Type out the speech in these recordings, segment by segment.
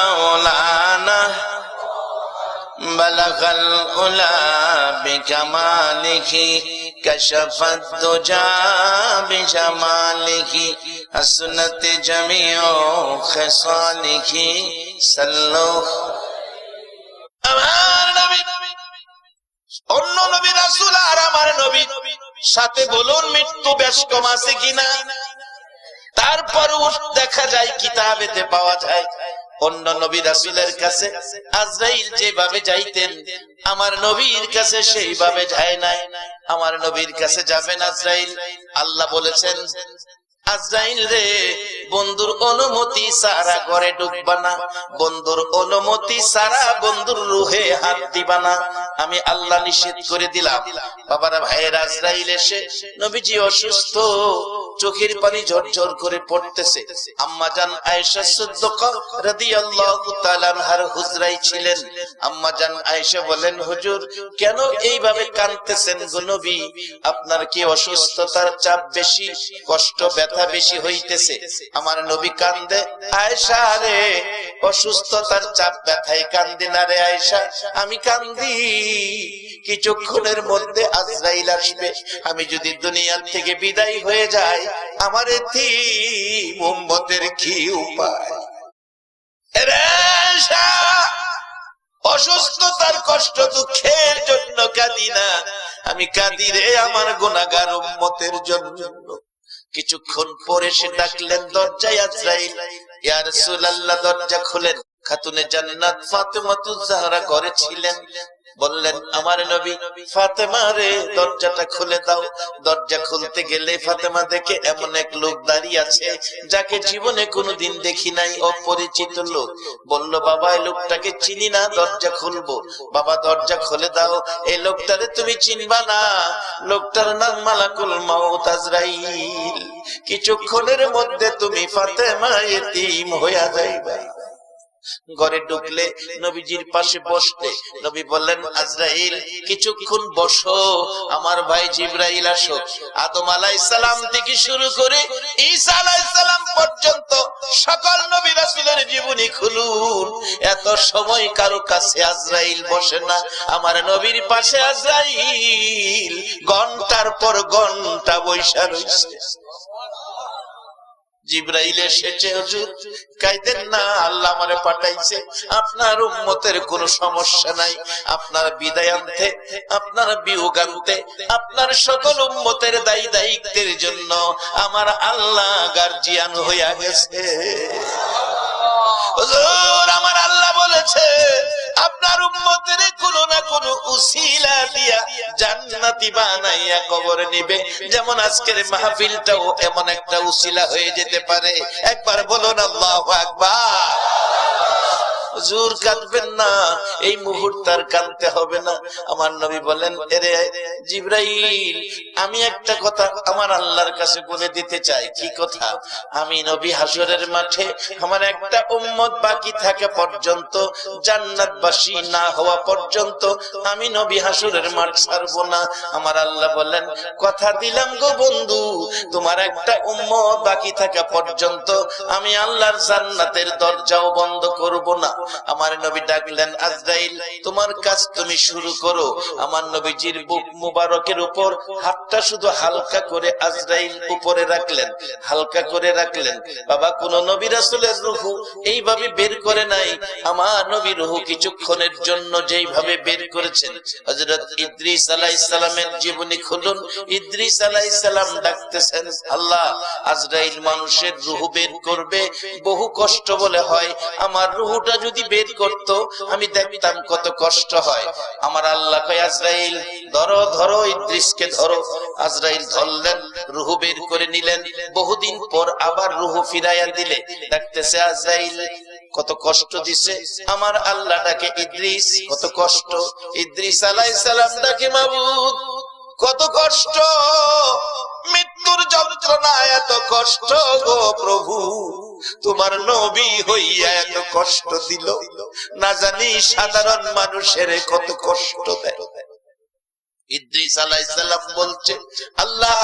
مولانا بلغ الأولى بكماله كشف الدجى بجماله حسنت جميع خصاله صلوا আমার নবী অন্য নবী রাসূল আর আমার নবী সাথে বলুন মৃত্যু বেশ কম আছে কিনা তারপরও দেখা যায় কিতাবেতে পাওয়া যায়। অন্য নবী রাসূলের কাছে আজরাইল যেভাবে যাইতেন, আমার নবীর কাছে সেইভাবে যায় নাই। আমার নবীর কাছে যাবেন আজরাইল। আল্লাহ বলেছেন বন্ধুর অনুমতি সারা ঘরে ঢুকবা না। বন্ধুর অনুমতি সারা বন্ধুর রুহে হাত দিবানা আমি আল্লাহ নিষেধ করে দিলাম। বাবারা ভাইয়ের, আজরাইল এসে, নবীজি অসুস্থ। চোখের পানি ঝরঝর করে পড়তেছে। আম্মা জান আয়েশা সিদ্দিকা রাদিয়াল্লাহু তাআলা হুজরাই ছিলেন। আম্মা জান আয়েশা বলেন, হুজুর, কেন এইভাবে কাঁদতেছেন গো নবী? আপনার কি অসুস্থতার চাপ বেশি? কষ্ট, ব্যথা বেশি হইতেছে। আমার নবী কান্দে, আয়েশা রে, অসুস্থতার চাপ, ব্যথায় কান্দি না রে আয়েশা? আমি কান্দি। কিছুক্ষণের মধ্যে আজরাইল আসবে। আমি যদি দুনিয়ার থেকে বিদায় হয়ে যাই, আমার এতি মোহাম্মতের কি উপায়? অসুস্থতার কষ্ট দুঃখের জন্য কাঁদি না। আমি কাঁদি রে আমার গুণাগার উম্মতের জন্য। কিছুক্ষণ পরে সে ডাকলেন দরজায় আজরাইল, ইয়া রাসূলুল্লাহ, দরজা খুলেন। খাতুনে জান্নাত ফাতেমাতুজ জাহরা ঘরে ছিলেন। বললেন, আমার নবী, ফাতেমা রে, দরজাটা খুলে দাও। দরজা খুলতে গেলে ফাতেমা দেখে এমন এক লোক দাঁড়িয়ে আছে, যাকে জীবনে কোনোদিন দেখি নাই, অপরিচিত লোক। বলল, বাবা, এই লোকটাকে চিনি না, দরজা খুলবো। বাবা, দরজা খুলে দাও। এই লোকটারে তুমি চিনবা না। লোকটার নাম মালাকুল মাউত আজরাইল। কিছুক্ষণের মধ্যে তুমি ফাতেমা এতিম হইয়া যাইবা। ঘরে ঢুকলে নবীজির পাশে বসতে নবী বললেন, আজরাইল, কিছুক্ষণ বসো, আমার ভাই জিব্রাইল আসো। আদম আলাইসালাম থেকে শুরু করে ঈসা আলাইসালাম পর্যন্ত সকল নবী রাসূলের জীবনী খুলুন। এত সময় কারও কাছে আজরাইল বসে না, আমার নবীর পাশে আজরাইল। ঘণ্টার পর ঘণ্টা বৈশা রয়েছে জিব্রাইল এসেছে, হুজুর, কাইদেন না, আল্লাহ আমারে পাঠাইছে। আপনার উম্মতের কোনো সমস্যা নাই। আপনার বিদায় আনতে, আপনার বিয়োগ আনতে, আপনার সকল উম্মতের দায়ী দায়িত্বের জন্য আমার আল্লাহ গার্জিয়ান হইয়া গেছে। আমার আল্লাহ বলেছে, আপনার উম্মতের কোনো না কোনো উসিলা দিয়া জান্নাতি বানাইয়া কবর নিবে। যেমন আজকের মাহফিলটাও এমন একটা উসিলা হয়ে যেতে পারে। একবার বলুন আল্লাহু আকবার। হুজুর কাঁদবেন না, এই মুহূর্তে আর কাঁদতে হবে না। আমার নবী বলেন, এরে জিব্রাইল, আমি একটা কথা আমার আল্লাহর কাছে বলে দিতে চাই, কি কথা? আমি নবী হাসরের মাঠে আমার একটা উম্মত বাকি থাকে পর্যন্ত, জান্নাতবাসী না হওয়া পর্যন্ত, আমি নবী হাসরের মাঠ ছাড়বো না। আমার আল্লাহ বলেন, কথা দিলাম গো বন্ধু, তোমার একটা উম্মত বাকি থাকা পর্যন্ত, আমি আল্লাহর জান্নাতের দরজাও বন্ধ করব না। আমার নবী ডাকলেন, আজরাইল, তোমার কাজ তুমি শুরু করো। আমার নবীজির বুক মুবারকের উপর হাতটা শুধু হালকা করে আজরাইল উপরে রাখলেন, হালকা করে রাখলেন। বাবা, কোন নবী রাসূলের রূহু এইভাবে বের করে নাই। আমার নবী রূহু কিছুক্ষণের জন্য যেইভাবে বের করেছেন। হযরত ইদ্রিস আলাইহিস সালামের জীবনী খুলুন। ইদ্রিস আলাইহিস সালাম ডাকতেছেন, আল্লাহ, আজরাইল মানুষের রুহু বের করবে। বহু কষ্ট বলে হয়। আমার রূহটা বের করত, আমি দেখতাম কত কষ্ট হয়। আমার আল্লাহ কয়, আজরাইল, ধরো ধরো, ইদ্রিসকে ধরো। আজরাইল ধরলেন, রুহু বের করে নিলেন। বহুদিন পর আবার রুহু ফিরাইয়া দিলে। দেখতেছে আজরাইল কত কষ্ট দিছে। আমার আল্লাহ ডাকে, ইদ্রিস, কত কষ্ট। ইদ্রিস আলাইহিস সালাম ডাকে, মাবুদ, কত কষ্ট। মৃত্যুর যন্ত্রণা এত কষ্ট গো প্রভু। তোমার নবী হইয়া এত কষ্ট দিল। না জানি সাধারণ মানুষের কত কষ্ট দেয়। ইদ্রিস বলছে, আল্লাহ,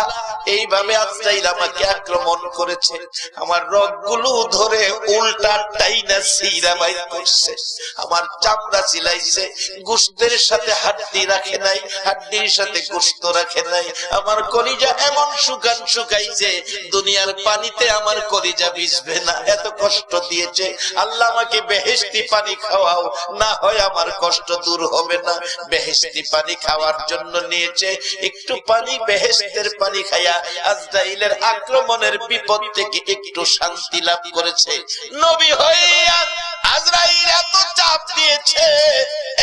এইভাবে আজরাইল আমাকে আক্রমণ করেছে। আমার রগগুলো ধরে উল্টা টাইনা সিরা করছে। আমার চামড়া গোস্তের সাথে হাড্ডি রাখে নাই, হাড্ডির সাথে রাখে নাই। আমার কলিজা এমন শুকান শুকাইছে, দুনিয়ার পানিতে আমার কলিজা ভিজবে না। এত কষ্ট দিয়েছে। আল্লাহ আমাকে বেহেশতি পানি খাওয়াও, না হয় আমার কষ্ট দূর হবে না। বেহেশতি পানি খাওয়ার জন্য নিয়েছে, একটু পানি বেহেস্তের পানি খাইয়া আজরাইলের আক্রমণের বিপদ থেকে একটু শান্তি লাভ করেছে। নবী হইয়া আজরাইল এত চাপ দিয়েছে।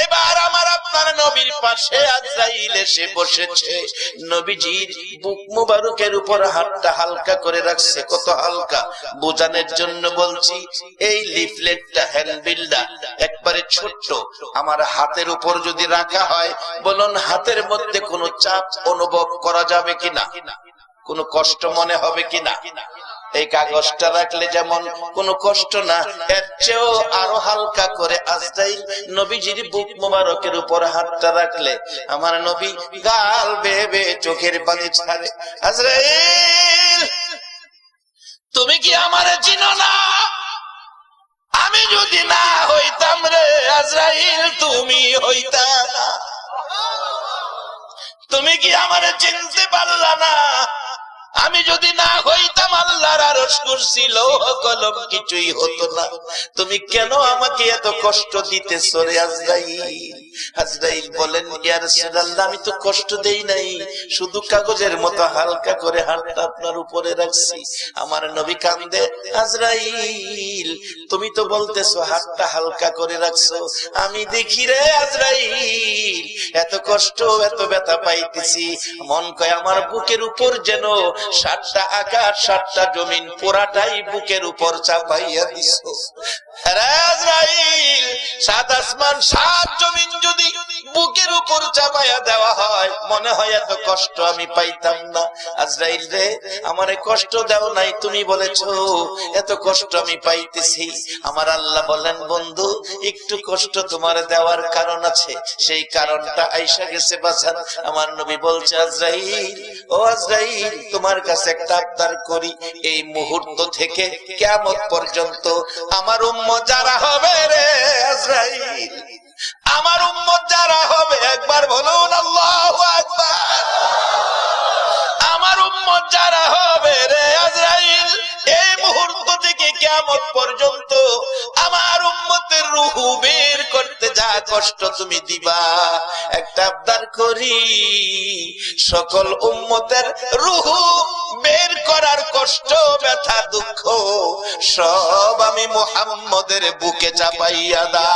এবার আমার আপনার নবীর পাশে আজরাইল এসে বসেছে। নবীজির বুক মুবারকের উপর হাতটা হালকা করে রাখছে। কত হালকা। বোঝানোর জন্য বলছি, এই লিফলেটটা, হ্যান্ডবিলটা একবারে ছোট্ট। আমার হাতের উপর যদি রাখা হয়, বলুন হাতের মধ্যে কোনো চাপ অনুভব করা যাবে কিনা? কোনো কষ্ট মনে হবে কিনা? এই কাগজটা রাখলে যেমন কোনো কষ্ট না, এর চেয়েও আরও হালকা করে আজরাইল নবীজির বুক মোবারকের উপর হাতটা রাখলে আমার নবী গাল বেয়ে চোখের পানি ছাড়ে। আজরাইল, তুমি কি আমার চিনো না? আমি যদি না হইতাম রে আজরাইল, তুমি হইতা তুমি কি আমার চিনতে পারলা না? আমি যদি না হইতাম আল্লাহর আরশ কুরসি, লৌহ কলম কিছুই হতো না। তুমি কেন আমাকে এত কষ্ট দিতেছো রে আজরাইল? আজরাইল বলেন, ইয়া রাসূলুল্লাহ, আমি তো কষ্ট দেই নাই। শুধু কাগজের মতো হালকা করে হাতটা আপনার উপরে রাখছি। আমার নবী কান্দে, আজরাইল, তুমি তো বলতেছো হাতটা হালকা করে রাখছো। আমি দেখি রে আজরাইল, এত কষ্ট, এত ব্যথা পাইতেছি। মন কয় আমার বুকের উপর যেন সাতটা আকাশ সাতটা জমিন পুরাটাই বুকের উপর চাপাইয়া আজরাইল, সাত আসমান, সাত জমিন যদি বুকের উপর চাপাইয়া দেওয়া হয়, মনে হয় এত কষ্ট আমি পাইতাম না। আজরাইল রে, আমারে কষ্ট দাও নাই, তুমি বলেছ, এত কষ্ট আমি পাইতেছি। আমার আল্লাহ বলেন, বন্ধু, একটু কষ্ট তোমার দেওয়ার কারণ আছে। সেই কারণটা আইসা গেছে বাজান আমার নবী বলছে, আজরাইল তোমার কাছে একটা আবদার করি। এই মুহূর্ত থেকে কেমন পর্যন্ত আমার উম্ম যারা হবে রে আজরাইল, আমার উম্মত যারা হবে, একবার বলুন আমার উম্মত যারা হবে রে আজরাইল, এই মুহূর্ত থেকে কিয়ামত পর্যন্ত আমার উম্মতের বের করতে যা কষ্ট তুমি দিবা। একটা আবদার করি, সকল উম্মতের রুহু বের করার কষ্ট, ব্যথা, দুঃখ, সব আমি মোহাম্মদের বুকে চাপাইয়া দা